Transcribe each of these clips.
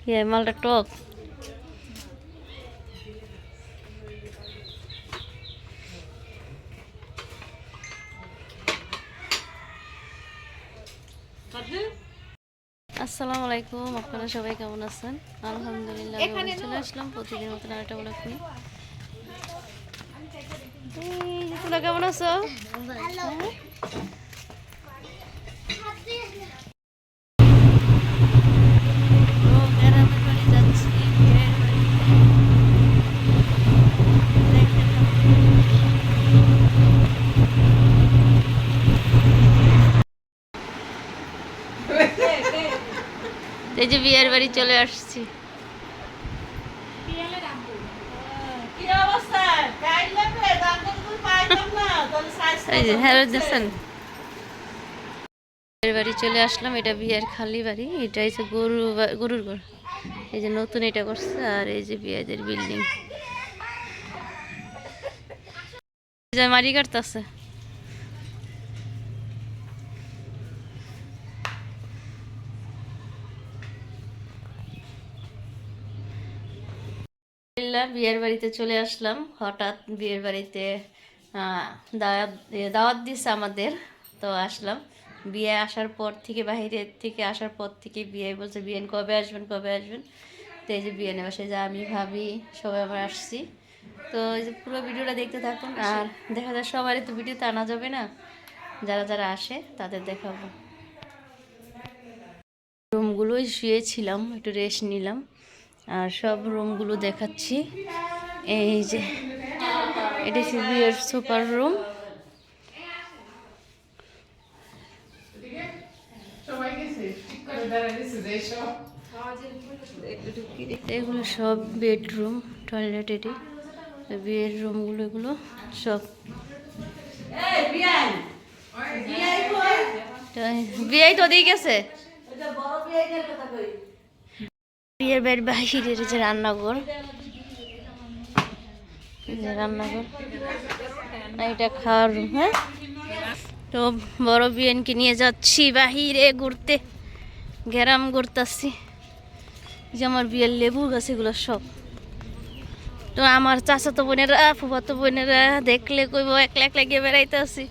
কি মালটা টক। আসসালামু আলাইকুম আপনারা সবাই কেমন আছেন? আলহামদুলিল্লাহ আমি চলে আসলাম প্রতিদিন মতন আরেকটা বলে খুনি তোমরা কেমন আছো হ্যাঁ? তো গ্রামের বাড়ি যাচ্ছি বিয়ের বাড়িতে দেখতে থাকুন। এই যে বিয়ের বাড়ি চলে আসছি। এই যে হ্যালো দেখছেন বিয়ের বাড়ি চলে আসলাম এটা বিয়ের খালি বাড়ি এটা হচ্ছে গরু গরুর ঘর। এই যে নতুন এটা করছে আর এই যে বিয়েদের বিল্ডিং। যে মারি কাটতেছে। আলহামদুলিল্লাহ, বিয়ের বাড়িতে চলে আসলাম। হঠাৎ বিয়ের বাড়িতে দাওয়াত দাওয়াত দিচ্ছে আমাদের, তো আসলাম। বিয়ে আসার পর থেকে বাইরের থেকে আসার পর থেকে বিয়ে বলছে, বিয়েন কবে আসবেন কবে আসবেন? তো এই যে বিয়ে নেওয়া যা আমি ভাবি, সবাই আবার আসছি। তো এই যে পুরো ভিডিওটা দেখতে থাকুন, আর দেখা যায় সবারই তো ভিডিওতে আনা যাবে না। যারা যারা আসে, তাদের দেখাবো। রুমগুলোই শুয়েছিলাম, একটু রেস্ট নিলাম। আর সব রুমগুলো দেখাচ্ছি। এই যে, এটা বিয়ের সুপার রুম। এগুলো সব বেডরুম, টয়লেট এটি। বিয়ের রুমগুলো এগুলো সব। বিয়ে তো দিয়ে গেছে। বিয়ের বাড়ির বাহিরের যে রান্নাঘর রান্নাঘর এটা খাওয়ার রুম হ্যাঁ? তো বড় বিয়েনকে নিয়ে যাচ্ছি বাহিরে ঘুরতে গ্যারাম ঘুরতাছি যে আমার বিয়ের লেবু গাছ, এগুলো সব। তো আমার চাচাতো বোনেরা, ফুফাতো বোনেরা দেখলে কইব, একলা একলা গিয়ে বেড়াইতে আসি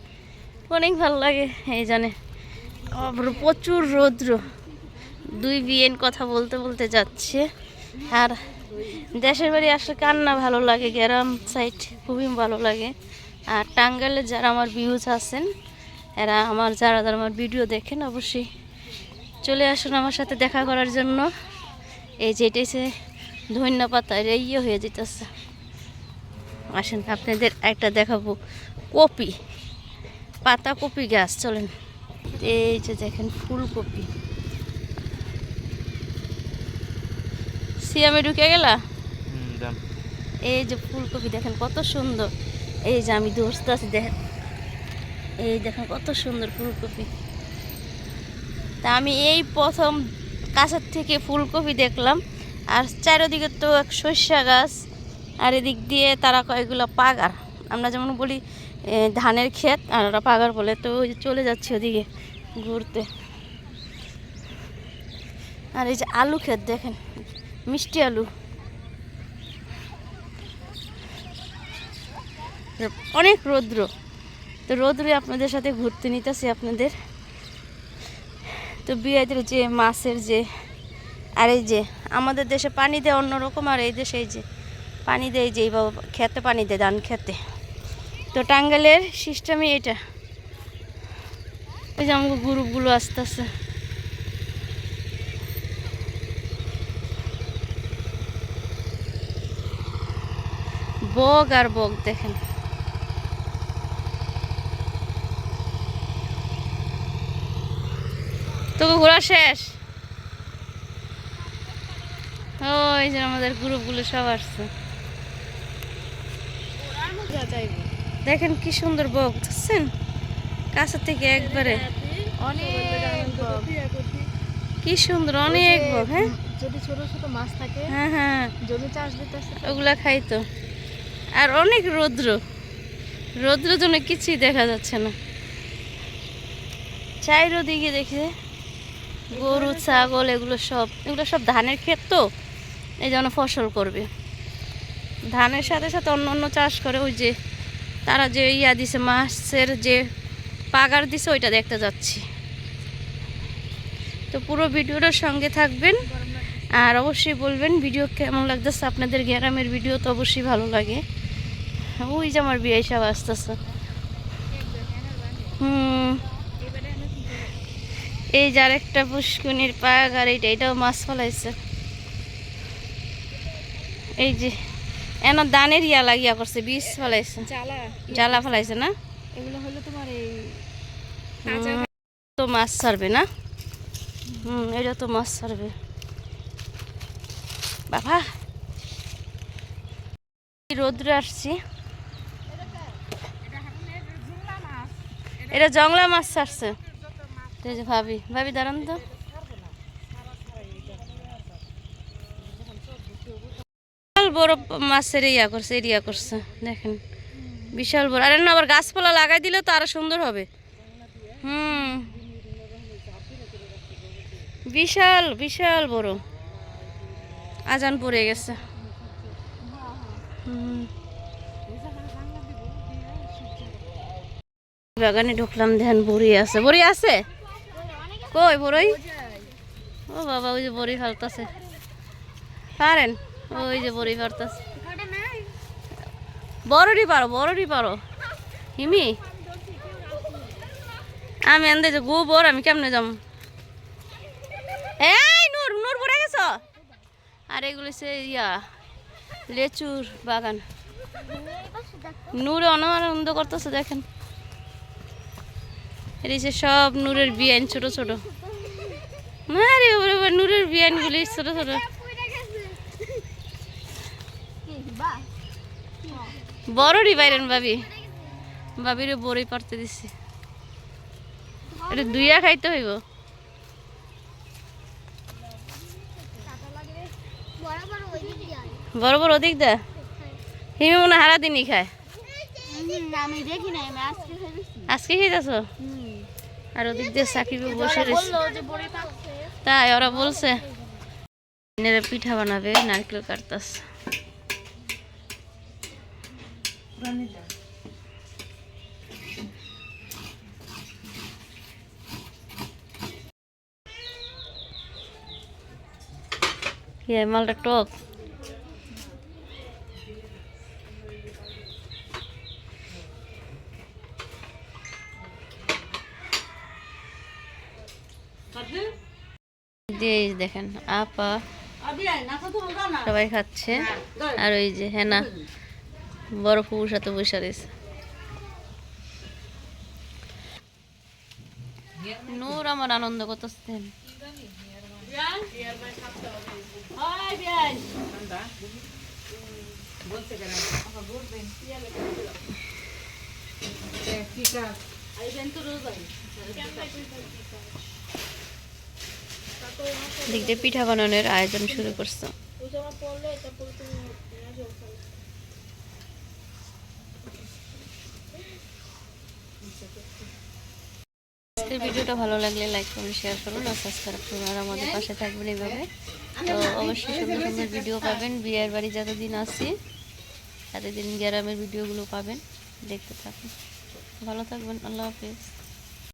অনেক ভালো লাগে, এই জানে। প্রচুর রৌদ্র। দুই বিয়েন কথা বলতে বলতে যাচ্ছে। আর দেশের বাড়ি আসলে কান্না ভালো লাগে, গ্রাম সাইড খুবই ভালো লাগে। আর টাঙ্গাইলে যারা আমার ভিউজ আছেন, এরা আমার, যারা যারা আমার ভিডিও দেখেন অবশ্যই চলে আসুন আমার সাথে দেখা করার জন্য। এই যে এটা হচ্ছে ধন্য পাতা ইয়ে হয়ে যেতেছে। আসেন, আপনাদের একটা দেখাবো কপি, পাতা কপি গাছ, চলেন। এই যে দেখেন, ফুলকপি। সিয়ামে ঢুকে গেলা? এই যে ফুলকপি দেখেন কত সুন্দর। এই যে আমি ধরতে আছি দেখেন। এই দেখেন কত সুন্দর ফুলকপি। তা আমি এই প্রথম কাছের থেকে ফুলকপি দেখলাম আর চারিদিকে তো এক সর্ষা গাছ আর এদিক দিয়ে তারা কয়েকগুলো পাগার। আমরা যেমন বলি ধানের ক্ষেত আর ওরা পাগার বলে তো ওই যে চলে যাচ্ছে ওদিকে ঘুরতে। আর এই যে আলু ক্ষেত দেখেন মিষ্টি আলু। অনেক রৌদ্র। তো রৌদ্রে আপনাদের সাথে ঘুরতে নিতেছি আপনাদের। তো বিয়েদের যে মাছের যে, আর এই যে আমাদের দেশে পানি দেয় অন্যরকম, আর এই দেশে এই যে পানি দেয় যে বাবা খেতে পানি দেয় ধান খেতে। তো টাঙ্গালের সিস্টেমই এটা। ওই যে আমাকে গ্রুপগুলো আসতেছে। বগ আর বগ দেখেন। তবু ঘোরা শেষ? ওই যে আমাদের গ্রুপগুলো সব আসছে। দেখেন কি সুন্দর বক বুঝছেন? কাছের থেকে একবারে অনেক কি সুন্দর অনেক বক হ্যাঁ? যদি ছোট ছোট মাছ থাকে হ্যাঁ হ্যাঁ। জমি চাষ দিতেছে ওগুলা খাইতো আর অনেক রৌদ্র। রৌদ্র জন্য কিছুই দেখা যাচ্ছে না। চাইরো দিকে দেখে গরু, ছাগল, এগুলো সব এগুলো সব ধানের ক্ষেত তো, এই জন্য ফসল করবে। ধানের সাথে সাথে অন্য অন্য চাষ করে, ওই যে তারা যে ইয়া দিছে, মাছের যে পাগার দিছে, ওইটা দেখতে যাচ্ছি। তো পুরো ভিডিওটার সঙ্গে থাকবেন। আর অবশ্যই বলবেন ভিডিও কেমন লাগতেছে? আপনাদের গ্রামের ভিডিও তো অবশ্যই ভালো লাগে। ওই যে আমার বিয়ে সব আসতেছে। হুম। এই যার একটা পুষ্কুনির পাগ আর এইটা এটাও মাছ ফলাইছে। এই যে এন দানের ইয়া লাগিয়া করছে বীজ ফলাইছে। জ্বালা। জ্বালা ফলাইছে না? এগুলো হলো তোমার এই তো মাছ ছাড়বে না? হুম এটা তো মাছ ছাড়বে। বাবা। রোদ্রে আসছি। এটা জংলা মাছ ছাড়ছে ভাবি ভাবি দাঁড়ান তো। বড় মাছের ইয়া করছে করছে, দেখেন। বিশাল বড়। আরে না, আবার গাছপালা লাগাই দিলে তো আরও সুন্দর হবে। হুম। বিশাল বিশাল বড়। আজান পড়ে গেছে। বাগানে ঢুকলাম, ধ্যান, বড়ি আছে। বড়ি আছে? কই বড়ই? ও বাবা, ওই যে বড়ি ফালতাছে। পারেন? ওই যে বড়ি ফালতাছে। বড়ডি পারো বড়ডি পারো। হিমি? আমি আনতে যে গোবর, আমি কেমনে যাম গেছ আর এগুলো সে ইয়া লেচুর বাগান। নূরে অনানন্দ করতেছে দেখেন। যে সব নূরের বিয়ান ছোট ছোট। আরে ওরে বাবা, নূরের বিয়ানগুলি ছোট ছোট। বড়রই বাইরেন ভাবি। ভাবিরে বড়ই পারতে দিছি। এটা দুইয়া খাইতে হইব। বড় বড় ওদিক দা। হিমি মনে হারা দিনই খায়। আজকে খেয়েছ আর ওদিক দিয়ে সাকিবে বসে তাই ওরা বলছে পিঠা বানাবে নারকেল কাটতাস। ইয়ে মালটা টক। দিয়ে এই দেখেন আপা সবাই খাচ্ছে। আর ওই যে হেনা বড় ফুপুর সাথে বসে রয়েছে। নূর আমার আনন্দ করতেছেন। দিক দিয়ে পিঠা বানানোর আয়োজন শুরু করছে। আজকের ভিডিওটা ভালো লাগলে লাইক করুন শেয়ার করুন আর সাবস্ক্রাইব করুন। আর আমাদের পাশে থাকবেন এইভাবে তো অবশ্যই সুন্দর সুন্দর ভিডিও পাবেন। বিয়ের বাড়ি যতদিন আসি এতদিন গ্রামের ভিডিওগুলো পাবেন। দেখতে থাকুন। ভালো থাকবেন। আল্লাহ হাফিজ।